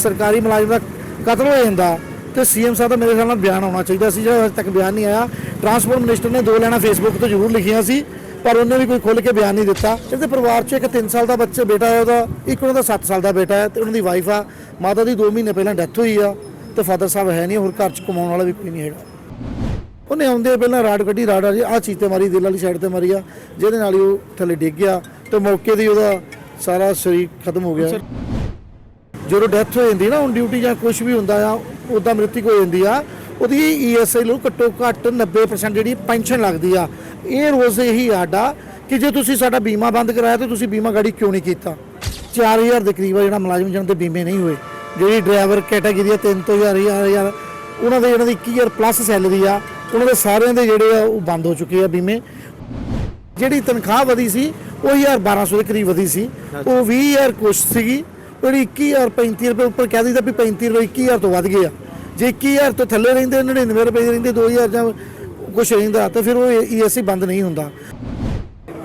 ਸਰਕਾਰੀ ਮੁਲਾਜ਼ਮ ਦਾ ਕਤਲ ਹੋ ਜਾਂਦਾ ਤੇ ਸੀਐਮ ਸਾਹਿਬ ਦਾ ਮੇਰੇ ਖਿਆਲ ਨਾਲ ਬਿਆਨ ਆਉਣਾ ਚਾਹੀਦਾ ਸੀ, ਜਿਹੜਾ ਅਜੇ ਤੱਕ ਬਿਆਨ ਨਹੀਂ ਆਇਆ। ਟਰਾਂਸਪੋਰਟ ਮਿਨਿਸਟਰ ਨੇ ਦੋ ਲੈਣਾ ਫੇਸਬੁੱਕ ਤੋਂ ਜ਼ਰੂਰ ਲਿਖੀਆਂ ਸੀ, ਪਰ ਉਹਨੇ ਵੀ ਕੋਈ ਖੁੱਲ ਕੇ ਬਿਆਨ ਨਹੀਂ ਦਿੱਤਾ। ਇਹਦੇ ਪਰਿਵਾਰ 'ਚ ਇੱਕ 3 ਸਾਲ ਦਾ ਬੱਚਾ ਬੇਟਾ ਹੈ, ਉਹਦਾ ਇੱਕ ਉਹਨਾਂ ਦਾ 7 ਸਾਲ ਦਾ ਬੇਟਾ ਹੈ ਤੇ ਉਹਨਾਂ ਦੀ ਵਾਈਫ ਆ। ਮਾਤਾ ਦੀ 2 ਮਹੀਨੇ ਪਹਿਲਾਂ ਡੈਥ ਹੋਈ ਆ ਤੇ ਫਾਦਰ ਸਾਹਿਬ ਹੈ ਨਹੀਂ, ਹੋਰ ਘਰ 'ਚ ਕਮਾਉਣ ਵਾਲਾ ਵੀ ਕੋਈ ਨਹੀਂ ਹੈਗਾ। ਉਹਨੇ ਆਉਂਦੇ ਪਹਿਲਾਂ ਰਾਡ ਕੱਢੀ ਰਾਡ ਆ ਜੀ ਆ ਚੀਤੇ ਮਾਰੀ, ਦਿਲ ਵਾਲੀ ਸਾਈਡ ਤੇ ਮਾਰੀ ਆ, ਜਿਹਦੇ ਨਾਲ ਹੀ ਉਹ ਥੱਲੇ ਡਿੱਗ ਗਿਆ ਤੇ ਮੌਕੇ ਦੀ ਉਹਦਾ ਸਾਰਾ ਸਰੀਰ ਖਤਮ ਹੋ ਗਿਆ। ਜਦੋਂ ਡੈਥ ਹੋ ਜਾਂਦੀ ਨਾ, ਹੁਣ ਡਿਊਟੀ ਜਾਂ ਕੁਝ ਵੀ ਹੁੰਦਾ ਆ ਉਦਾਂ ਮ੍ਰਿਤਕ ਹੋ ਜਾਂਦੀ ਆ, ਉਹਦੀ ਈਐਸਆਈ ਨੂੰ ਘੱਟੋ ਘੱਟ 90% ਜਿਹੜੀ ਪੈਨਸ਼ਨ ਲੱਗਦੀ ਆ। ਇਹ ਰੋਜ਼ ਇਹੀ ਆਡਾ ਕਿ ਜੇ ਤੁਸੀਂ ਸਾਡਾ ਬੀਮਾ ਬੰਦ ਕਰਾਇਆ ਤੇ ਤੁਸੀਂ ਬੀਮਾ ਗਾੜੀ ਕਿਉਂ ਨਹੀਂ ਕੀਤਾ? 4000 ਦੇ ਕਰੀਬ ਆ ਜਿਹੜਾ ਮੁਲਾਜ਼ਮ ਜਿਹਨਾਂ ਦੇ ਬੀਮੇ ਨਹੀਂ ਹੋਏ। ਜਿਹੜੀ ਡਰਾਈਵਰ ਕੈਟਾਗਰੀ ਆ 3 ਤੋਂ 1000 ਹਜ਼ਾਰ ਉਹਨਾਂ ਦੇ ਜਿਹੜਾ ਦੀ 21 ਪਲੱਸ ਸੈਲਰੀ ਆ, ਉਹਨਾਂ ਦੇ ਸਾਰਿਆਂ ਦੇ ਜਿਹੜੇ ਆ, ਉਹ ਬੰਦ ਹੋ ਚੁੱਕੇ ਆ ਬੀਮੇ। ਜਿਹੜੀ ਤਨਖਾਹ ਵਧੀ ਸੀ, ਉਹ 1200 ਦੇ ਕਰੀਬ ਵਧੀ ਸੀ। ਉਹ 20000 ਕੁਛ ਸੀਗੀ। ਜਿਹੜੀ 21000 35 ਰੁਪਏ ਉੱਪਰ ਕਹਿ ਦਿੰਦਾ ਵੀ 35 ਰੁਪਏ 21000 ਤੋਂ ਵੱਧ ਗਏ ਆ। ਜੇ 21000 ਤੋਂ ਥੱਲੇ ਰਹਿੰਦੇ 99 ਰੁਪਏ ਦੇ ਰਹਿੰਦੇ 2000 ਜਾਂ ਕੁਛ ਰਹਿੰਦਾ, ਤਾਂ ਫਿਰ ਉਹ ਈਐਸਸੀ ਬੰਦ ਨਹੀਂ ਹੁੰਦਾ।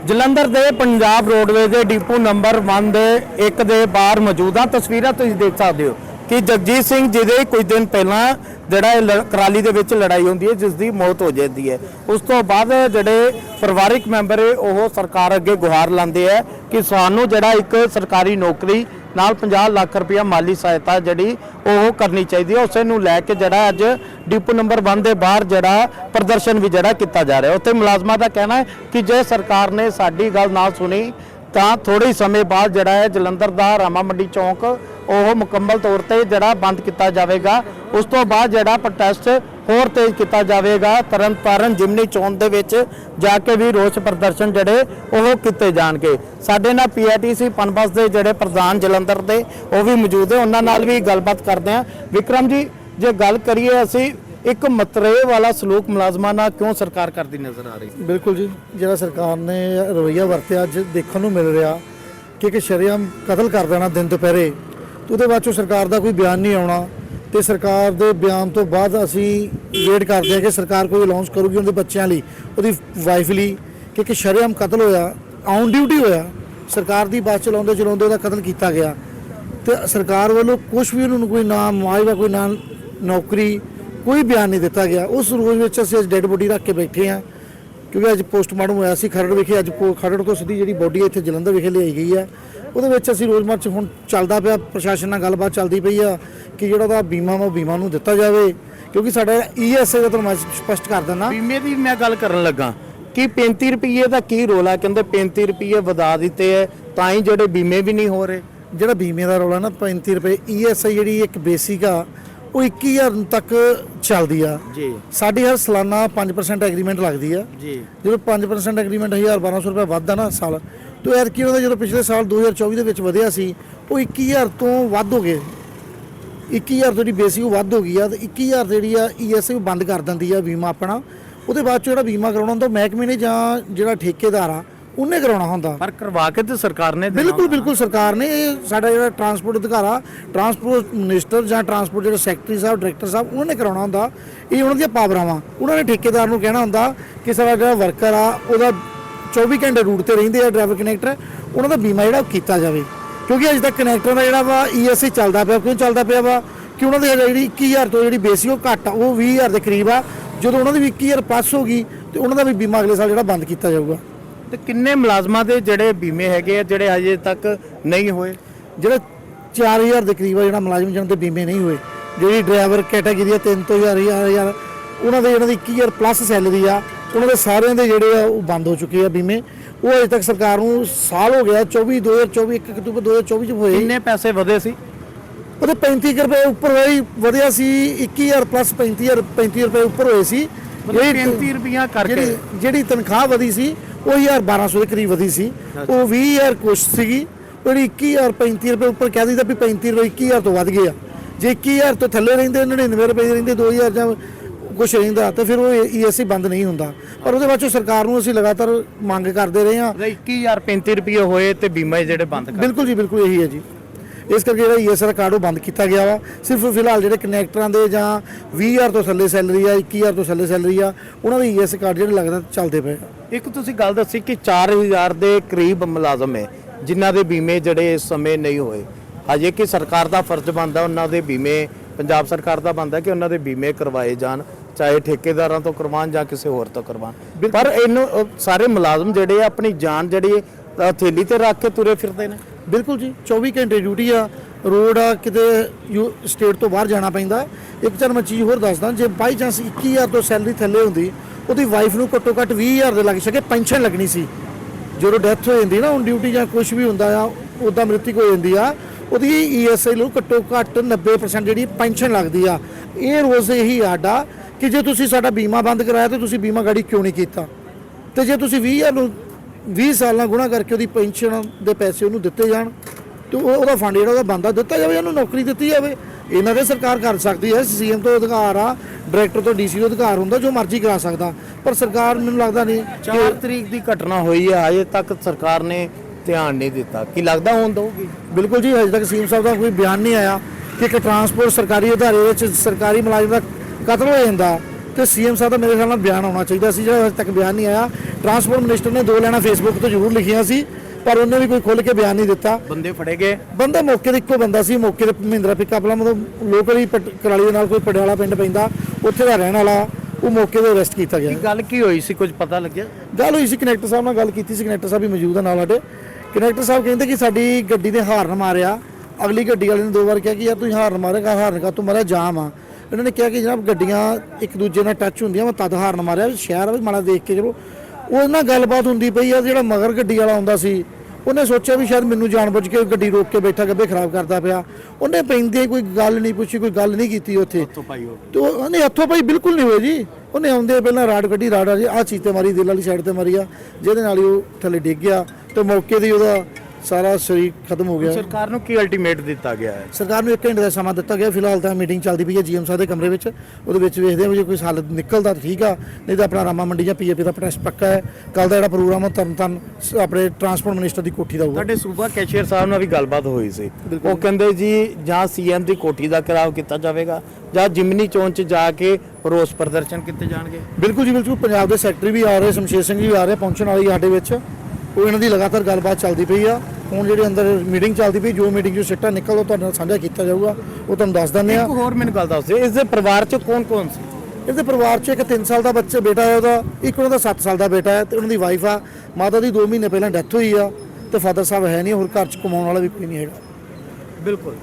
ਜਲੰਧਰ ਦੇ ਪੰਜਾਬ ਰੋਡਵੇ ਦੇ ਡਿਪੂ ਨੰਬਰ 1 ਦੇ ਇੱਕ ਦੇ ਬਾਹਰ ਮੌਜੂਦਾ ਤਸਵੀਰਾਂ ਤੁਸੀਂ ਦੇਖ ਸਕਦੇ ਹੋ। ਕਿ ਜਗਜੀਤ ਸਿੰਘ ਜੀ ਦੇ ਕੁਝ ਦਿਨ ਪਹਿਲਾਂ ਜਿਹੜਾ ਲੜ- ਕਰਾਲੀ ਦੇ ਵਿੱਚ ਲੜਾਈ ਹੁੰਦੀ ਹੈ, ਜਿਸ ਦੀ ਮੌਤ ਹੋ ਜਾਂਦੀ ਹੈ। ਉਸ ਤੋਂ ਬਾਅਦ ਜਿਹੜੇ ਪਰਿਵਾਰਿਕ ਮੈਂਬਰ ਹੈ ਉਹ ਸਰਕਾਰ ਅੱਗੇ ਗੁਹਾਰ ਲਾਉਂਦੇ ਹੈ ਕਿ ਸਾਨੂੰ ਜਿਹੜਾ ਇੱਕ ਸਰਕਾਰੀ ਨੌਕਰੀ ਨਾਲ 50 ਲੱਖ ਰੁਪਇਆ ਮਾਲੀ ਸਹਾਇਤਾ ਜਿਹੜੀ ਉਹ ਕਰਨੀ ਚਾਹੀਦੀ ਹੈ। ਉਸੇ ਨੂੰ ਲੈ ਕੇ ਜਿਹੜਾ ਅੱਜ ਡਿਪੂ ਨੰਬਰ 1 ਦੇ ਬਾਹਰ ਜਿਹੜਾ ਪ੍ਰਦਰਸ਼ਨ ਵੀ ਜਿਹੜਾ ਕੀਤਾ ਜਾ ਰਿਹਾ। ਉੱਥੇ ਮੁਲਾਜ਼ਮਾਂ ਦਾ ਕਹਿਣਾ ਹੈ ਕਿ ਜੇ ਸਰਕਾਰ ਨੇ ਸਾਡੀ ਗੱਲ ਨਾ ਸੁਣੀ, ਤਾਂ ਥੋੜੇ ਸਮੇਂ ਬਾਅਦ ਜਿਹੜਾ ਹੈ ਜਲੰਧਰ ਦਾ ਰਾਮਾ ਮੰਡੀ ਚੌਂਕ ਉਹ ਮੁਕੰਮਲ ਤੌਰ ਤੇ ਜਿਹੜਾ ਬੰਦ ਕੀਤਾ ਜਾਵੇਗਾ। ਉਸ ਤੋਂ ਬਾਅਦ ਜਿਹੜਾ ਪ੍ਰੋਟੈਸਟ ਹੋਰ ਤੇਜ਼ ਕੀਤਾ ਜਾਵੇਗਾ, ਤਰਨਤਾਰਨ ਜਿਮਨੀ ਚੌਂਕ ਦੇ ਵਿੱਚ ਜਾ ਕੇ ਵੀ ਰੋਸ ਪ੍ਰਦਰਸ਼ਨ ਜਿਹੜੇ ਉਹ ਕੀਤੇ ਜਾਣਗੇ। ਸਾਡੇ ਨਾਲ ਪੀਆਰਟੀਸੀ ਪਨਬਸ ਦੇ ਜਿਹੜੇ ਪ੍ਰਧਾਨ ਜਲੰਧਰ ਦੇ, ਉਹ ਵੀ ਮੌਜੂਦ ਹੈ ਉਹਨਾਂ ਨਾਲ ਵੀ ਗੱਲਬਾਤ ਕਰਦੇ ਹਾਂ। ਵਿਕਰਮ ਜੀ, ਜੇ ਗੱਲ ਕਰੀਏ ਅਸੀਂ, ਇੱਕ ਮਤਰੇ ਵਾਲਾ ਸਲੂਕ ਮੁਲਾਜ਼ਮਾਂ ਨਾਲ ਕਿਉਂ ਸਰਕਾਰ ਕਰਦੀ ਨਜ਼ਰ ਆ ਰਹੀ? ਬਿਲਕੁਲ ਜੀ। ਜਿਹੜਾ ਸਰਕਾਰ ਨੇ ਰਵਈਆ ਵਰਤਿਆ, ਅੱਜ ਦੇਖਣ ਨੂੰ ਮਿਲ ਰਿਹਾ ਕਿ ਕਿ ਸ਼ਰੇਆਮ ਕਤਲ ਕਰ ਦੇਣਾ ਦਿਨ ਦੁਪਹਿਰੇ। ਤੇ ਉਹਦੇ ਬਾਅਦ ਚੋਂ ਸਰਕਾਰ ਦਾ ਕੋਈ ਬਿਆਨ ਨਹੀਂ ਆਉਣਾ ਤੇ ਸਰਕਾਰ ਦੇ ਬਿਆਨ ਤੋਂ ਬਾਅਦ ਅਸੀਂ ਵੇਟ ਕਰਦੇ ਹਾਂ ਕਿ ਸਰਕਾਰ ਕੋਈ ਅਨਾਉਂਸ ਕਰੂਗੀ ਉਹਦੇ ਬੱਚਿਆਂ ਲਈ, ਉਹਦੀ ਵਾਈਫ ਲਈ ਕਿ ਕਿ ਸ਼ਰੇਆਮ ਕਤਲ ਹੋਇਆ ਔਨ ਡਿਊਟੀ ਹੋਇਆ, ਸਰਕਾਰ ਦੀ ਬੱਸ ਚਲਾਉਂਦੇ ਚਲਾਉਂਦੇ ਉਹਦਾ ਕਤਲ ਕੀਤਾ ਗਿਆ। ਤੇ ਸਰਕਾਰ ਵੱਲੋਂ ਕੁਝ ਵੀ ਉਹਨਾਂ ਨੂੰ ਕੋਈ ਨਾਮ ਮੁਆਵਜ਼ਾ ਕੋਈ ਨਾ ਨੌਕਰੀ, ਕੋਈ ਬਿਆਨ ਨਹੀਂ ਦਿੱਤਾ ਗਿਆ। ਉਸ ਰੋਜ਼ ਵਿੱਚ ਅਸੀਂ ਅੱਜ ਡੈੱਡ ਬੋਡੀ ਰੱਖ ਕੇ ਬੈਠੇ ਹਾਂ। ਕਿਉਂਕਿ ਅੱਜ ਪੋਸਟਮਾਰਟਮ ਹੋਇਆ ਸੀ ਖਰੜ ਵਿਖੇ ਅੱਜ ਖਰੜ ਤੋਂ ਸਿੱਧੀ ਜਿਹੜੀ ਬੋਡੀ ਇੱਥੇ ਜਲੰਧਰ ਵਿਖੇ ਲਿਆਈ ਗਈ ਹੈ। ਉਹਦੇ ਵਿੱਚ ਅਸੀਂ ਰੋਜ਼ਮਰ ਚ ਹੁਣ ਚੱਲਦਾ ਪਿਆ ਪ੍ਰਸ਼ਾਸਨ ਨਾਲ ਗੱਲਬਾਤ ਚੱਲਦੀ ਪਈ ਆ ਕਿ ਜਿਹੜਾ ਦਾ ਬੀਮਾ ਵਾ ਉਹ ਬੀਮਾ ਨੂੰ ਦਿੱਤਾ ਜਾਵੇ। ਕਿਉਂਕਿ ਸਾਡਾ ਈਐਸਆਈ ਦਾ ਤੁਹਾਨੂੰ ਮੈਂ ਸਪਸ਼ਟ ਕਰ ਦਿੰਦਾ। ਬੀਮੇ ਦੀ ਮੈਂ ਗੱਲ ਕਰਨ ਲੱਗਾ ਕਿ 35 ਰੁਪਏ ਦਾ ਕੀ ਰੋਲ ਹੈ? ਕਹਿੰਦੇ 35 ਰੁਪਏ ਵਧਾ ਦਿੱਤੇ ਹੈ ਤਾਂ ਹੀ ਜਿਹੜੇ ਬੀਮੇ ਵੀ ਨਹੀਂ ਹੋ ਰਹੇ। ਜਿਹੜਾ ਬੀਮੇ ਦਾ ਰੌਲਾ ਨਾ 35 ਰੁਪਏ ਈਐਸਆਈ ਜਿਹੜੀ ਇੱਕ ਬੇਸਿਕ ਆ ਉਹ 21000 ਤੱਕ ਚੱਲਦੀ ਆ। ਜੀ। ਸਾਡੀ ਹਰ ਸਾਲਾਨਾ 5% ਐਗਰੀਮੈਂਟ ਲੱਗਦੀ ਆ। ਜੀ। ਜਦੋਂ 5% ਐਗਰੀਮੈਂਟ 1200 ਰੁਪਏ ਵੱਧਦਾ ਨਾ ਸਾਲ ਤੋਂ ਐਰ ਕੀ ਉਹਦਾ ਜਦੋਂ ਪਿਛਲੇ ਸਾਲ 2024 ਦੇ ਵਿੱਚ ਵਧਿਆ ਸੀ ਉਹ 21000 ਤੋਂ ਵੱਧ ਹੋ ਗਏ। 21000 ਤੋਂ ਜਿਹੜੀ ਬੇਸਿਕ ਉਹ ਵੱਧ ਹੋ ਗਈ ਆ ਤੇ 21000 ਜਿਹੜੀ ਆ ਈਐਸਆਈ ਬੰਦ ਕਰ ਦਿੰਦੀ ਆ ਬੀਮਾ ਆਪਣਾ। ਉਹਦੇ ਬਾਅਦ ਚ ਜਿਹੜਾ ਬੀਮਾ ਕਰਾਉਣਾ ਹੁੰਦਾ ਮਹਿਕਮੇ ਨੇ ਜਾਂ ਜਿਹੜਾ ਠੇਕੇਦਾਰ ਆ ਉਹਨੇ ਕਰਾਉਣਾ ਹੁੰਦਾ। ਪਰ ਕਰਵਾ ਕੇ ਤੇ ਸਰਕਾਰ ਨੇ ਦੇਣਾ ਬਿਲਕੁਲ ਬਿਲਕੁਲ ਸਰਕਾਰ ਨੇ ਇਹ ਸਾਡਾ ਜਿਹੜਾ ਟਰਾਂਸਪੋਰਟ ਅਧਿਕਾਰਾ ਟਰਾਂਸਪੋਰਟ ਮਿਨਿਸਟਰ ਜਾਂ ਟਰਾਂਸਪੋਰਟ ਜਿਹੜੇ ਸੈਕਟਰੀ ਸਾਹਿਬ ਡਾਇਰੈਕਟਰ ਸਾਹਿਬ ਉਹਨਾਂ ਨੇ ਕਰਾਉਣਾ ਹੁੰਦਾ। ਇਹ ਉਹਨਾਂ ਦੀਆਂ ਪਾਵਰਾਂ ਵਾ ਉਹਨਾਂ ਨੇ ਠੇਕੇਦਾਰ ਨੂੰ ਕਹਿਣਾ ਹੁੰਦਾ ਕਿ ਸਾਡਾ ਜਿਹੜਾ ਵਰਕਰ ਆ ਉਹਦਾ 24 ਘੰਟੇ ਰੂਟ ਤੇ ਰਹਿੰਦੇ ਆ ਡਰਾਈਵਰ ਕਨੈਕਟਰ ਉਹਨਾਂ ਦਾ ਬੀਮਾ ਜਿਹੜਾ ਕੀਤਾ ਜਾਵੇ। ਕਿਉਂਕਿ ਅਜੇ ਤੱਕ ਕਨੈਕਟਰਾਂ ਦਾ ਜਿਹੜਾ ਵਾ ਈਐਸਆਈ ਚੱਲਦਾ ਪਿਆ ਕਿਉਂ ਚੱਲਦਾ ਪਿਆ ਵਾ? ਕਿ ਉਹਨਾਂ ਦੀ ਜਿਹੜੀ 21000 ਤੋਂ ਜਿਹੜੀ ਬੇਸਿਕ ਉਹ ਘੱਟ ਆ ਉਹ 20000 ਦੇ ਕਰੀਬ ਆ। ਜਦੋਂ ਉਹਨਾਂ ਦੀ ਵੀ 21000 ਪਲੱਸ ਹੋ ਗਈ ਤੇ ਉਹਨਾਂ ਦਾ ਵੀ ਬੀਮਾ ਅਗਲੇ ਸਾਲ ਜਿਹੜਾ ਬੰਦ ਕੀਤਾ ਜਾਊਗਾ। ਤੇ ਕਿੰਨੇ ਮੁਲਾਜ਼ਮਾਂ ਦੇ ਜਿਹੜੇ ਬੀਮੇ ਹੈਗੇ ਆ ਜਿਹੜੇ ਅਜੇ ਤੱਕ ਨਹੀਂ ਹੋਏ? ਜਿਹੜਾ 4000 ਦੇ ਕਰੀਬ ਆ ਜਿਹੜਾ ਮੁਲਾਜ਼ਮ ਜਿਹਨਾਂ ਦੇ ਬੀਮੇ ਨਹੀਂ ਹੋਏ। ਜਿਹੜੀ ਡਰਾਈਵਰ ਕੈਟਾਗਰੀ ਆ 3 ਤੋਂ 1000 ਹਜ਼ਾਰ ਉਹਨਾਂ ਦੇ ਇਹਨਾਂ ਦੀ 21000 ਪਲੱਸ ਸੈਲਰੀ ਆ ਉਹਨਾਂ ਦੇ ਸਾਰਿਆਂ ਦੇ ਜਿਹੜੇ ਆ ਉਹ ਬੰਦ ਹੋ ਚੁੱਕੇ ਆ ਬੀਮੇ। ਉਹ ਅਜੇ ਤੱਕ ਸਰਕਾਰ ਨੂੰ ਸਾਲ ਹੋ ਗਿਆ 24 2024 1 ਅਕਤੂਬਰ 2024 ਚ ਹੋਏ। ਕਿੰਨੇ ਪੈਸੇ ਵਧੇ ਸੀ? ਉਹਦੇ 35 ਕੁ ਰੁਪਏ ਉੱਪਰ ਹੋਈ ਵਧਿਆ ਸੀ 21000 ਪਲੱਸ 35000 35 ਰੁਪਏ ਉੱਪਰ ਹੋਏ ਸੀ। ਮਤਲਬ 35 ਰੁਪਈਆ ਕਰਕੇ। ਜਿਹੜੀ ਜਿਹੜੀ ਤਨਖਾਹ ਵਧੀ ਸੀ ਉਹ 1200 ਦੇ ਕਰੀਬ ਵਧੀ ਸੀ। ਉਹ 20000 ਕੁਛ ਸੀਗੀ। ਜਿਹੜੀ 21000 35 ਰੁਪਏ ਉੱਪਰ ਕਹਿ ਦਿੱਤਾ ਵੀ 35 ਰੁਪਏ 21000 ਤੋਂ ਵੱਧ ਗਏ ਆ ਜੇ 21000 ਤੋਂ ਥੱਲੇ ਰਹਿੰਦੇ 99 ਰੁਪਏ ਰਹਿੰਦੇ 2000 ਜਾਂ ਕੁਛ ਰਹਿੰਦਾ ਤਾਂ ਫਿਰ ਉਹ ਈਐਸਸੀ ਬੰਦ ਨਹੀਂ ਹੁੰਦਾ। ਪਰ ਉਹਦੇ ਬਾਅਦ ਚੋਂ ਸਰਕਾਰ ਨੂੰ ਅਸੀਂ ਲਗਾਤਾਰ ਮੰਗ ਕਰਦੇ ਰਹੇ ਹਾਂ। 21000 35 ਰੁਪਏ ਹੋਏ ਤੇ ਬੀਮੇ ਜਿਹੜੇ ਬੰਦ ਕਰ ਬਿਲਕੁਲ ਜੀ ਬਿਲਕੁਲ ਇਹੀ ਹੈ ਜੀ। ਇਸ ਕਰਕੇ ਜਿਹੜਾ ਈਐਸਆਰ ਕਾਰਡ ਉਹ ਬੰਦ ਕੀਤਾ ਗਿਆ ਵਾ। ਸਿਰਫ ਫਿਲਹਾਲ ਜਿਹੜੇ ਕਨੈਕਟਰਾਂ ਦੇ ਜਾਂ 20000 ਤੋਂ ਥੱਲੇ ਸੈਲਰੀ ਆ 21000 ਤੋਂ ਥੱਲੇ ਸੈਲਰੀ ਆ ਉਹਨਾਂ ਦੇ ਈਐਸ ਕਾਰਡ ਜਿਹੜੇ ਲੱਗਦਾ ਚੱਲਦੇ ਪਏ ਇੱਕ ਤੁਸੀਂ ਗੱਲ ਦੱਸੀ ਕਿ 4000 ਦੇ ਕਰੀਬ ਮੁਲਾਜ਼ਮ ਹੈ ਜਿਨ੍ਹਾਂ ਦੇ ਬੀਮੇ ਜਿਹੜੇ ਇਸ ਸਮੇਂ ਨਹੀਂ ਹੋਏ। ਹਜੇ ਕਿ ਸਰਕਾਰ ਦਾ ਫਰਜ਼ ਬਣਦਾ ਉਹਨਾਂ ਦੇ ਬੀਮੇ ਪੰਜਾਬ ਸਰਕਾਰ ਦਾ ਬਣਦਾ ਕਿ ਉਹਨਾਂ ਦੇ ਬੀਮੇ ਕਰਵਾਏ ਜਾਣ ਚਾਹੇ ਠੇਕੇਦਾਰਾਂ ਤੋਂ ਕਰਵਾਉਣ ਜਾਂ ਕਿਸੇ ਹੋਰ ਤੋਂ ਕਰਵਾਉਣ। ਪਰ ਇਹਨੂੰ ਸਾਰੇ ਮੁਲਾਜ਼ਮ ਜਿਹੜੇ ਆ ਆਪਣੀ ਜਾਨ ਜਿਹੜੀ ਥੈਲੀ ਤੇ ਰੱਖ ਕੇ ਤੁਰੇ ਫਿਰਦੇ ਨੇ? ਬਿਲਕੁਲ ਜੀ 24 ਘੰਟੇ ਡਿਊਟੀ ਆ, ਰੋਡ ਆ, ਕਿਤੇ ਸਟੇਟ ਤੋਂ ਬਾਹਰ ਜਾਣਾ ਪੈਂਦਾ। ਇੱਕ ਚਲ ਮੈਂ ਚੀਜ਼ ਹੋਰ ਦੱਸਦਾ, ਜੇ ਬਾਈ ਚਾਂਸ 21000 ਤੋਂ ਸੈਲਰੀ ਥੱਲੇ ਹੁੰਦੀ, ਉਹਦੀ ਵਾਈਫ ਨੂੰ ਘੱਟੋ ਘੱਟ 20000 ਦੇ ਲੱਗ ਸਕੇ, ਪੈਨਸ਼ਨ ਲੱਗਣੀ ਸੀ। ਜਦੋਂ ਡੈਥ ਹੋ ਜਾਂਦੀ ਨਾ, ਹੁਣ ਡਿਊਟੀ ਜਾਂ ਕੁਝ ਵੀ ਹੁੰਦਾ ਆ ਉਦਾਂ ਮ੍ਰਿਤਕ ਹੋ ਜਾਂਦੀ ਆ, ਉਹਦੀ ਈਐਸਆਈ ਨੂੰ ਘੱਟੋ ਘੱਟ 90% ਜਿਹੜੀ ਪੈਨਸ਼ਨ ਲੱਗਦੀ ਆ। ਇਹ ਰੋਜ਼ ਇਹੀ ਆਡਾ ਕਿ ਜੇ ਤੁਸੀਂ ਸਾਡਾ ਬੀਮਾ ਬੰਦ ਕਰਾਇਆ, ਤੇ ਤੁਸੀਂ ਬੀਮਾ ਗਾੜੀ ਕਿਉਂ ਨਹੀਂ ਕੀਤਾ? ਤੇ ਜੇ ਤੁਸੀਂ 20000 ਨੂੰ 20 ਸਾਲ ਗੁਣਾ ਕਰਕੇ ਉਹਦੀ ਪੈਨਸ਼ਨ ਦੇ ਪੈਸੇ ਉਹਨੂੰ ਦਿੱਤੇ ਜਾਣ ਤੇ ਉਹ ਉਹਦਾ ਫੰਡ ਜਿਹੜਾ ਉਹਦਾ ਬੰਦਾ ਦਿੱਤਾ ਜਾਵੇ ਉਹਨੂੰ ਨੌਕਰੀ ਦਿੱਤੀ ਜਾਵੇ। ਇਹਨਾਂ ਦੇ ਸਰਕਾਰ ਕਰ ਸਕਦੀ ਹੈ ਸੀਐਮ ਤੋਂ ਅਧਿਕਾਰ ਆ ਡਾਇਰੈਕਟਰ ਤੋਂ ਡੀਸੀ ਤੋਂ ਅਧਿਕਾਰ ਹੁੰਦਾ ਜੋ ਮਰਜ਼ੀ ਕਰਾ ਸਕਦਾ। ਪਰ ਸਰਕਾਰ ਮੈਨੂੰ ਲੱਗਦਾ ਨਹੀਂ 4 ਤਰੀਕ ਦੀ ਘਟਨਾ ਹੋਈ ਹੈ ਹਜੇ ਤੱਕ ਸਰਕਾਰ ਨੇ ਧਿਆਨ ਨਹੀਂ ਦਿੱਤਾ। ਕੀ ਲੱਗਦਾ ਹੁਣ ਦਊਗੀ? ਬਿਲਕੁਲ ਜੀ ਹਜੇ ਤੱਕ ਸੀਐਮ ਸਾਹਿਬ ਦਾ ਕੋਈ ਬਿਆਨ ਨਹੀਂ ਆਇਆ ਕਿ ਇੱਕ ਟਰਾਂਸਪੋਰਟ ਸਰਕਾਰੀ ਅਦਾਰੇ ਵਿੱਚ ਸਰਕਾਰੀ ਮੁਲਾਜ਼ਮ ਦਾ ਕਤਲ ਹੋ ਜਾਂਦਾ। ਤੇ ਸੀਐਮ ਸਾਹਿਬ ਦਾ ਮੇਰੇ ਖਿਆਲ ਨਾਲ ਬਿਆਨ ਆਉਣਾ ਚਾਹੀਦਾ ਸੀ ਜਿਹੜਾ ਹਜੇ ਤੱਕ ਬਿਆਨ ਨਹੀਂ ਆਇਆ। ਟਰਾਂਸਪੋਰਟ ਮਿਨਿਸਟਰ ਨੇ ਦੋ ਲੈਣਾ ਫੇਸਬੁੱਕ ਤੋਂ ਜ਼ਰੂਰ ਲਿਖੀਆਂ ਸੀ ਪਰ ਉਹਨੇ ਵੀ ਕੋਈ ਖੁੱਲ ਕੇ ਬਿਆਨ ਨਹੀਂ ਦਿੱਤਾ। ਬੰਦੇ ਫੜੇ ਗਏ। ਬੰਦਾ ਮੌਕੇ ਤੇ ਇੱਕੋ ਬੰਦਾ ਸੀ ਮੌਕੇ ਤੇ ਮਹਿੰਦਰਾ ਪਿਕਅਪ ਵਾਲਾ ਮਤਲਬ ਲੋਕਲ ਹੀ ਕਰਾਲੀ ਦੇ ਨਾਲ ਕੋਈ ਪਟਿਆਲਾ ਪਿੰਡ ਪੈਂਦਾ ਉੱਥੇ ਦਾ ਰਹਿਣ ਵਾਲਾ ਉਹ ਮੌਕੇ ਤੇ ਅਰੈਸਟ ਕੀਤਾ ਗਿਆ। ਗੱਲ ਕੀ ਹੋਈ ਸੀ ਕੁਝ ਪਤਾ ਲੱਗਿਆ? ਗੱਲ ਹੋਈ ਸੀ ਕਨੈਕਟਰ ਸਾਹਿਬ ਨਾਲ ਗੱਲ ਕੀਤੀ ਸੀ ਕਨੈਕਟਰ ਸਾਹਿਬ ਵੀ ਮੌਜੂਦ ਆ ਨਾਲ ਸਾਡੇ। ਕਨੈਕਟਰ ਸਾਹਿਬ ਕਹਿੰਦੇ ਕਿ ਸਾਡੀ ਗੱਡੀ ਦੇ ਹਾਰਨ ਮਾਰਿਆ। ਅਗਲੀ ਗੱਡੀ ਵਾਲੇ ਨੇ ਦੋ ਵਾਰ ਕਿਹਾ ਕਿ ਯਾਰ ਤੁਸੀਂ ਹਾਰਨ ਮਾਰੇਗਾ ਹਾਰਨ ਕਾ ਤੂੰ ਮਾਰਿਆ ਜਾਮ ਆ। ਇਹਨਾਂ ਨੇ ਕਿਹਾ ਕਿ ਜਨਾਬ ਗੱਡੀਆਂ ਇੱਕ ਦੂਜੇ ਨਾਲ ਟੱਚ ਹੁੰਦੀਆਂ ਮੈਂ ਤਦ ਹਾਰਨ ਮਾਰਿਆ ਸ਼ਹਿਰ ਵੀ ਮਾੜਾ ਦੇਖ ਕੇ ਚਲੋ। ਉਹ ਨਾਲ ਗੱਲਬਾਤ ਹੁੰਦੀ ਪਈ ਆ ਜਿਹੜਾ ਮਗਰ ਗੱਡੀ ਵਾਲਾ ਆਉਂਦਾ ਸੀ ਉਹਨੇ ਸੋਚਿਆ ਵੀ ਸ਼ਾਇਦ ਮੈਨੂੰ ਜਾਣਬੁੱਝ ਕੇ ਗੱਡੀ ਰੋਕ ਕੇ ਬੈਠਾ ਗੱਬੇ ਖਰਾਬ ਕਰਦਾ ਪਿਆ। ਉਹਨੇ ਪੈਂਦੇ ਕੋਈ ਗੱਲ ਨਹੀਂ ਪੁੱਛੀ ਕੋਈ ਗੱਲ ਨਹੀਂ ਕੀਤੀ ਉੱਥੇ। ਤੋਂ ਉਹਨੇ ਹੱਥੋਂ ਭਾਈ ਬਿਲਕੁਲ ਨਹੀਂ ਹੋਏ ਜੀ। ਉਹਨੇ ਆਉਂਦੇ ਪਹਿਲਾਂ ਰਾਡ ਕੱਢੀ ਰਾਡ ਆ ਜੀ ਆ ਚੀਤੇ ਮਾਰੀ ਦਿਲ ਵਾਲੀ ਸਾਈਡ ਤੇ ਮਾਰੀ ਆ ਜਿਹਦੇ ਨਾਲ ਹੀ ਉਹ ਥੱਲੇ ਡਿੱਗ ਗਿਆ ਤੇ ਮੌਕੇ ਹੀ ਉਹਦਾ ਸਾਰਾ ਸਰੀਰ ਖਤਮ ਹੋ ਗਿਆ। ਸਰਕਾਰ ਨੂੰ ਕੀ ਅਲਟੀਮੇਟ ਦਿੱਤਾ ਗਿਆ ਹੈ? ਸਰਕਾਰ ਨੂੰ 1 ਘੰਟੇ ਦਾ ਸਮਾਂ ਦਿੱਤਾ ਗਿਆ। ਫਿਲਹਾਲ ਤਾਂ ਮੀਟਿੰਗ ਚੱਲਦੀ ਪਈ ਹੈ ਜੀਐਮ ਸਾਹਿਬ ਦੇ ਕਮਰੇ ਵਿੱਚ। ਉਹਦੇ ਵਿੱਚ ਵੇਖਦੇ ਹਾਂ ਜੇ ਕੋਈ ਹੱਲ ਨਿਕਲਦਾ ਤਾਂ ਠੀਕ ਆ। ਨਹੀਂ ਤਾਂ ਆਪਣਾ ਰਾਮਾ ਮੰਡੀ ਜਾਂ ਪੀਏਪੀ ਦਾ ਪ੍ਰੈਸ ਪੱਕਾ ਹੈ। ਕੱਲ ਦਾ ਜਿਹੜਾ ਪ੍ਰੋਗਰਾਮ ਉਹ ਤਰਨਤਾਰਨ ਸ- ਆਪਣੇ ਟਰਾਂਸਪੋਰਟ ਮਿਨਿਸਟਰ ਦੀ ਕੋਠੀ ਦਾ ਹੋਊਗਾ। ਤੁਹਾਡੇ ਸੂਬਾ ਕੈਸ਼ੀਅਰ ਸਾਹਿਬ ਨਾਲ ਵੀ ਗੱਲਬਾਤ ਹੋਈ ਸੀ। ਉਹ ਕਹਿੰਦੇ ਜੀ ਜਾਂ ਸੀਐਮ ਦੀ ਕੋਠੀ ਦਾ ਘਿਰਾਓ ਕੀਤਾ ਜਾਵੇਗਾ ਜਾਂ ਜਿਮਨੀ ਚੌਂਕ 'ਚ ਜਾ ਕੇ ਰੋਸ ਪ੍ਰਦਰਸ਼ਨ ਕੀਤੇ ਜਾਣਗੇ? ਬਿਲਕੁਲ ਜੀ ਬਿਲਕੁਲ। ਪੰਜਾਬ ਦੇ ਸੈਕਟਰੀ ਵੀ ਆ ਰਹੇ ਸ਼ਮਸ਼ੇਰ ਸਿੰਘ ਜੀ ਆ ਰਹੇ ਪਹੁੰਚਣ ਵਾਲੀ ਸਾਡੇ ਵਿੱਚ। ਉਹ ਇਹਨਾਂ ਦੀ ਲਗਾਤਾਰ ਗੱਲਬਾਤ ਚੱਲਦੀ ਪਈ ਆ। ਹੁਣ ਜਿਹੜੇ ਅੰਦਰ ਮੀਟਿੰਗ ਚੱਲਦੀ ਪਈ ਜੋ ਮੀਟਿੰਗ ਜੋ ਸਿੱਟਾ ਨਿਕਲਦਾ ਤੁਹਾਡੇ ਨਾਲ ਸਾਂਝਾ ਕੀਤਾ ਜਾਊਗਾ। ਉਹ ਤੁਹਾਨੂੰ ਦੱਸ ਦਿੰਦੇ ਆ। ਇੱਕ ਹੋਰ ਮੈਨੂੰ ਗੱਲ ਦੱਸ ਦਿਓ ਇਸ ਦੇ ਪਰਿਵਾਰ 'ਚ ਕੌਣ ਕੌਣ ਸੀ ਇਹਦੇ ਪਰਿਵਾਰ 'ਚ ਇੱਕ 3 ਸਾਲ ਦਾ ਬੱਚਾ ਬੇਟਾ ਹੈ ਉਹਦਾ ਇੱਕ ਉਹਨਾਂ ਦਾ 7 ਸਾਲ ਦਾ ਬੇਟਾ ਹੈ ਤੇ ਉਹਨਾਂ ਦੀ ਵਾਈਫ ਆ। ਮਾਤਾ ਦੀ 2 ਮਹੀਨੇ ਪਹਿਲਾਂ ਡੈਥ ਹੋਈ ਆ ਤੇ ਫਾਦਰ ਸਾਹਿਬ ਹੈ ਨਹੀਂ ਹੋਰ ਘਰ 'ਚ ਕਮਾਉਣ ਵਾਲਾ ਵੀ ਕੋਈ ਨਹੀਂ ਹੈਗਾ। ਬਿਲਕੁਲ।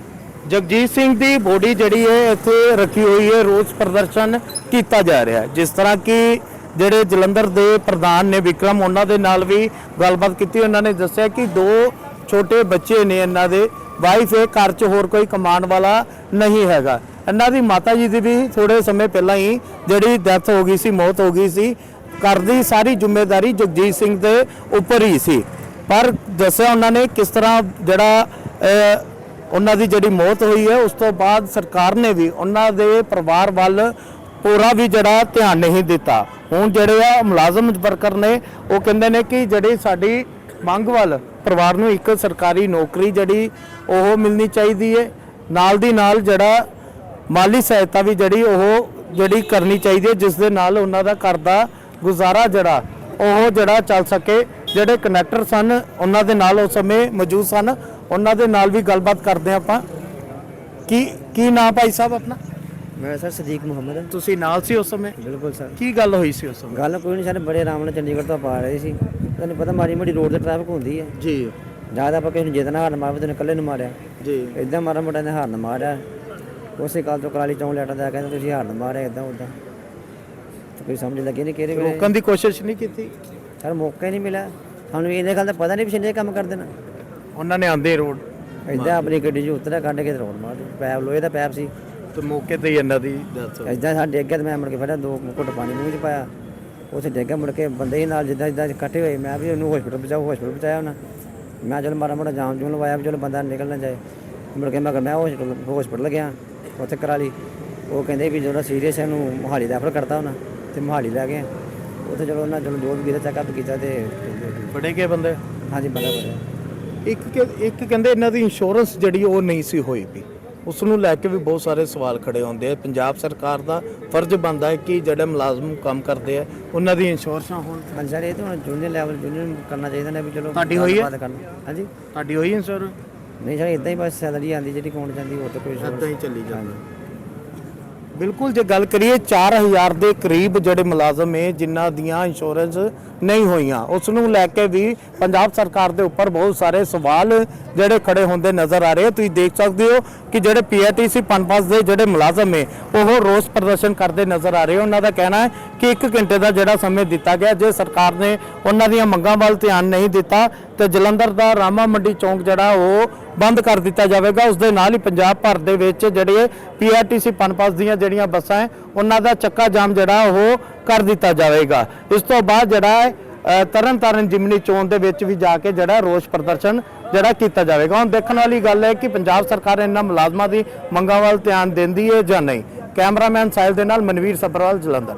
ਜਗਜੀਤ ਸਿੰਘ ਦੀ ਬੋਡੀ ਜਿਹੜੀ ਹੈ ਇੱਥੇ ਰੱਖੀ ਹੋਈ ਹੈ ਰੋਸ ਪ੍ਰਦਰਸ਼ਨ ਕੀਤਾ ਜਾ ਰਿਹਾ ਹੈ। ਜਿਸ ਤਰ੍ਹਾਂ ਕਿ ਜਿਹੜੇ ਜਲੰਧਰ ਦੇ ਪ੍ਰਧਾਨ ਨੇ ਵਿਕਰਮ, ਉਹਨਾਂ ਦੇ ਨਾਲ ਵੀ ਗੱਲਬਾਤ ਕੀਤੀ। ਉਹਨਾਂ ਨੇ ਦੱਸਿਆ ਕਿ ਦੋ ਛੋਟੇ ਬੱਚੇ ਨੇ ਇਹਨਾਂ ਦੇ। ਵਾਈਫ ਇਹ ਘਰ 'ਚ ਹੋਰ ਕੋਈ ਕਮਾਉਣ ਵਾਲਾ ਨਹੀਂ ਹੈਗਾ। ਇਹਨਾਂ ਦੀ ਮਾਤਾ ਜੀ ਦੀ ਵੀ ਥੋੜੇ ਸਮੇਂ ਪਹਿਲਾਂ ਹੀ ਜਿਹੜੀ ਡੈਥ ਹੋ ਗਈ ਸੀ, ਮੌਤ ਹੋ ਗਈ ਸੀ। ਘਰ ਦੀ ਸਾਰੀ ਜ਼ਿੰਮੇਵਾਰੀ ਜਗਜੀਤ ਸਿੰਘ ਦੇ ਉੱਪਰ ਹੀ ਸੀ। ਪਰ ਦੱਸਿਆ ਉਹਨਾਂ ਨੇ ਕਿਸ ਤਰ੍ਹਾਂ ਜਿਹੜਾ ਉਹਨਾਂ ਦੀ ਜਿਹੜੀ ਮੌਤ ਹੋਈ ਹੈ, ਉਸ ਤੋਂ ਬਾਅਦ ਸਰਕਾਰ ਨੇ ਵੀ ਉਹਨਾਂ ਦੇ ਪਰਿਵਾਰ ਵੱਲ ਪੂਰਾ ਵੀ ਜਿਹੜਾ ਧਿਆਨ ਨਹੀਂ ਦਿੱਤਾ। ਹੁਣ ਜਿਹੜੇ ਆ ਮੁਲਾਜ਼ਮ ਵਰਕਰ ਨੇ, ਉਹ ਕਹਿੰਦੇ ਨੇ ਕਿ ਜਿਹੜੀ ਸਾਡੀ ਮੰਗ ਵੱਲ ਪਰਿਵਾਰ ਨੂੰ ਇੱਕ ਸਰਕਾਰੀ ਨੌਕਰੀ ਜਿਹੜੀ ਉਹ ਮਿਲਣੀ ਚਾਹੀਦੀ ਹੈ ਨਾਲ ਦੀ ਨਾਲ ਜਿਹੜਾ ਮਾਲੀ ਸਹਾਇਤਾ ਵੀ ਜਿਹੜੀ ਉਹ ਜਿਹੜੀ ਕਰਨੀ ਚਾਹੀਦੀ ਹੈ ਜਿਸ ਦੇ ਨਾਲ ਉਹਨਾਂ ਦਾ ਘਰ ਦਾ ਗੁਜ਼ਾਰਾ ਜਿਹੜਾ ਉਹ ਜਿਹੜਾ ਚੱਲ ਸਕੇ। ਜਿਹੜੇ ਕਨੈਕਟਰ ਸਨ, ਉਹਨਾਂ ਦੇ ਨਾਲ ਉਸ ਸਮੇਂ ਮੌਜੂਦ ਸਨ। ਉਹਨਾਂ ਦੇ ਨਾਲ ਵੀ ਗੱਲਬਾਤ ਕਰਦੇ ਹਾਂ ਆਪਾਂ। ਕੀ ਕੀ ਨਾਮ ਭਾਈ ਸਾਹਿਬ ਆਪਣਾ? ਮੈਂ ਸਰ ਸਦੀਕ ਮੁਹੰਮਦ। ਤੁਸੀਂ ਨਾਲ ਸੀ ਉਸ ਸਮੇਂ? ਬਿਲਕੁਲ ਸਰ। ਕੀ ਗੱਲ ਹੋਈ ਸੀ ਉਸ ਸਮੇਂ? ਗੱਲ ਕੋਈ ਨਹੀਂ ਸਰ ਬੜੇ ਆਰਾਮ ਨਾਲ ਚੰਡੀਗੜ੍ਹ ਤੋਂ ਪਾ ਰਹੇ ਸੀ। ਤੁਹਾਨੂੰ ਪਤਾ ਮਾੜੀ ਮੋਟੀ ਰੋਡ ਤੇ ਟ੍ਰੈਫਿਕ ਹੁੰਦੀ ਹੈ। ਜੀ। ਜ਼ਿਆਦਾ ਆਪਾਂ ਕਿਸੇ ਨੂੰ ਜਿੱਦਣਾ ਹਾਰਨ ਮਾਰਦੇ ਤੈਨੂੰ ਇਕੱਲੇ ਨੂੰ ਮਾਰਿਆ। ਜੀ। ਇਦਾਂ ਮਾਰਾ ਮੋਟਾ ਨੇ ਹਾਰਨ ਮਾਰਿਆ। ਉਸੇ ਕੱਲ ਤੋਂ ਕਰਾਲੀ ਚੌਂਕ ਲੈਟਾਂ ਦਾ ਕਹਿੰਦਾ ਤੁਸੀਂ ਹਾਰਨ ਮਾਰਿਆ ਇਦਾਂ ਉਦਾਂ ਤੇ ਕੋਈ ਸਮਝ ਲੱਗੀ ਨਹੀਂ ਕਿਹੜੇ ਵੇਲੇ। ਰੋਕਣ ਦੀ ਕੋਸ਼ਿਸ਼ ਨਹੀਂ ਕੀਤੀ? ਸਰ ਮੌਕਾ ਹੀ ਨਹੀਂ ਮਿਲਿਆ। ਸਾਨੂੰ ਇਹਦੇ ਗੱਲ ਦਾ ਪਤਾ ਨਹੀਂ ਪਿਛਲੇ ਕੰਮ ਕਰ ਦੇਣਾ ਉਹਨਾਂ ਨੇ ਆਂਦੇ ਰੋਡ। ਇਦਾਂ ਆਪਣੀ ਗੱਡੀ 'ਚ ਉਤਰਿਆ ਕੱਢ ਕੇ ਤੇ ਰੋਡ ਮਾਰ ਦਿੱਤੀ। ਪੈਪ ਲੋਹੇ ਦਾ ਪੈਪ ਸੀ। ਤੇ ਮੌਕੇ ਤੇ ਹੀ ਇਹਨਾਂ ਦੀ death ਹੋ ਗਈ। ਇਦਾਂ ਸਾਡੇ ਅੱਗੇ ਤੇ ਮੈਂ ਮੁੜ ਕੇ ਫੜਿਆ ਦੋ ਘੁੱਟ ਪਾਣੀ ਮੂੰਹ 'ਚ ਪਾਇਆ। ਉੱਥੇ ਡੇਗਾ ਮੁੜ ਕੇ ਬੰਦੇ ਹੀ ਨਾਲ ਜਿੱਦਾਂ ਜਿੱਦਾਂ ਇਕੱਠੇ ਹੋਏ ਮੈਂ ਵੀ ਉਹਨੂੰ ਹਸਪੀਟਲ ਪਹੁੰਚਾਉ ਹਸਪੀਟਲ ਪਹੁੰਚਾਇਆ ਉਹਨਾਂ ਮੈਂ ਚਲ ਮਾੜਾ ਮਾੜਾ ਜਾਮ ਜੂਮ ਲਵਾਇਆ ਵੀ ਚਲੋ ਬੰਦਾ ਨਿਕਲ ਨਾ ਜਾਏ। ਮੁੜ ਕੇ ਮੈਂ ਮੈਂ ਹਸਪੀਟਲ ਹਸਪੀਟਲ ਗਿਆ ਉੱਥੇ ਕਰਾ ਲਈ। ਉਹ ਕਹਿੰਦੇ ਵੀ ਜਿਹੜਾ ਸੀਰੀਅਸ ਹੈ ਉਹਨੂੰ ਮੋਹਾਲੀ ਰੈਫਰ ਕਰਤਾ ਉਹਨਾਂ ਤੇ ਮੋਹਾਲੀ ਲੈ ਗਏ। ਉੱਥੇ ਚਲੋ ਉਹਨਾਂ ਚਲੋ ਜੋ ਵੀ ਕੀਤਾ ਚੈੱਕਅਪ ਕੀਤਾ ਤੇ ਫੜੇ ਗਏ ਬੰਦੇ? ਹਾਂਜੀ ਬੰਦਾ ਬੰਦਾ ਇੱਕ ਕਿ- ਇੱਕ ਕਹਿੰਦੇ ਇਹਨਾਂ ਦੀ ਇੰਸ਼ੋਰੈਂਸ ਜਿਹੜੀ ਉਹ ਨਹੀਂ ਸੀ ਹੋਈ ਵੀ। ਉਸ ਨੂੰ ਲੈ ਕੇ ਵੀ ਬਹੁਤ ਸਾਰੇ ਸਵਾਲ ਖੜੇ ਹੁੰਦੇ ਆ। ਪੰਜਾਬ ਸਰਕਾਰ ਦਾ ਫਰਜ਼ ਬਣਦਾ ਹੈ ਕਿ ਜਿਹੜੇ ਮੁਲਾਜ਼ਮ ਕੰਮ ਕਰਦੇ ਆ ਉਹਨਾਂ ਦੀ ਇੰਸ਼ੋਰੈਂਸਾਂ ਹੋਣ ਪੰਚਾਇਤ ਇਹ ਤਾਂ ਹੁਣ ਜੂਨੀਅਰ ਲੈਵਲ ਜੂਨੀਅਰ ਕਰਨਾ ਚਾਹੀਦਾ ਨੇ ਵੀ ਚਲੋ ਤੁਹਾਡੀ ਹੋਈ ਹੈ? ਹਾਂਜੀ। ਤੁਹਾਡੀ ਹੋਈ ਇੰਸ਼ੋਰੈਂਸ ਨਹੀਂ ਸਰ ਇਦਾਂ ਹੀ ਬਸ ਸੈਲਰੀ ਆਉਂਦੀ ਜਿਹੜੀ ਅਕਾਊਂਟ ਜਾਂਦੀ ਉਹ ਤਾਂ ਕੋਈ ਏਦਾਂ ਹੀ ਚੱਲੀ ਜਾਂਦੀ। ਬਿਲਕੁਲ, ਜੇ ਗੱਲ ਕਰੀਏ 4000 ਦੇ ਕਰੀਬ ਜਿਹੜੇ ਮੁਲਾਜ਼ਮ ਹੈ ਜਿਨ੍ਹਾਂ ਦੀਆਂ ਇੰਸ਼ੋਰੈਂਸ ਨਹੀਂ ਹੋਈਆਂ। ਉਸ ਨੂੰ ਲੈ ਕੇ ਵੀ ਪੰਜਾਬ ਸਰਕਾਰ ਦੇ ਉੱਪਰ ਬਹੁਤ ਸਾਰੇ ਸਵਾਲ ਜਿਹੜੇ ਖੜੇ ਹੁੰਦੇ ਨਜ਼ਰ ਆ ਰਹੇ ਤੁਸੀਂ ਦੇਖ ਸਕਦੇ ਹੋ ਕਿ ਜਿਹੜੇ ਪੀਆਰਟੀਸੀ ਪਨਪਾਸ ਦੇ ਜਿਹੜੇ ਮੁਲਾਜ਼ਮ ਹੈ ਉਹ ਰੋਸ ਪ੍ਰਦਰਸ਼ਨ ਕਰਦੇ ਨਜ਼ਰ ਆ ਰਹੇ ਉਹਨਾਂ ਦਾ ਕਹਿਣਾ ਹੈ ਕਿ 1 ਘੰਟੇ ਦਾ ਜਿਹੜਾ ਸਮੇਂ ਦਿੱਤਾ ਗਿਆ, ਜੇ ਸਰਕਾਰ ਨੇ ਉਹਨਾਂ ਦੀਆਂ ਮੰਗਾਂ ਵੱਲ ਧਿਆਨ ਨਹੀਂ ਦਿੱਤਾ ਤੇ ਜਲੰਧਰ ਦਾ ਰਾਮਾ ਮੰਡੀ ਚੌਂਕ ਜਿਹੜਾ ਉਹ ਬੰਦ ਕਰ ਦਿੱਤਾ ਜਾਵੇਗਾ। ਉਸ ਦੇ ਨਾਲ ਹੀ ਪੰਜਾਬ ਭਰ ਦੇ ਵਿੱਚ ਜਿਹੜੇ ਪੀਆਰਟੀਸੀ ਪਨਪਸ ਦੀਆਂ ਜਿਹੜੀਆਂ ਬੱਸਾਂ ਹੈ, ਉਹਨਾਂ ਦਾ ਚੱਕਾ ਜਾਮ ਜਿਹੜਾ ਉਹ ਕਰ ਦਿੱਤਾ ਜਾਵੇਗਾ। ਇਸ ਤੋਂ ਬਾਅਦ ਜਿਹੜਾ ਹੈ ਤਰਨ ਤਾਰਨ ਜਿਮਨੀ ਚੋਣ ਦੇ ਵਿੱਚ ਵੀ ਜਾ ਕੇ ਜਿਹੜਾ ਰੋਸ ਪ੍ਰਦਰਸ਼ਨ ਜਿਹੜਾ ਕੀਤਾ ਜਾਵੇਗਾ। ਹੁਣ ਦੇਖਣ ਵਾਲੀ ਗੱਲ ਹੈ ਕਿ ਪੰਜਾਬ ਸਰਕਾਰ ਇਹਨਾਂ ਮੁਲਾਜ਼ਮਾਂ ਦੀ ਮੰਗਾਂ ਵੱਲ ਧਿਆਨ ਦਿੰਦੀ ਹੈ ਜਾਂ ਨਹੀਂ। ਕੈਮਰਾਮੈਨ ਸਾਹਿਲ ਦੇ ਨਾਲ ਮਨਵੀਰ ਸਬਰਵਾਲ ਜਲੰਧਰ।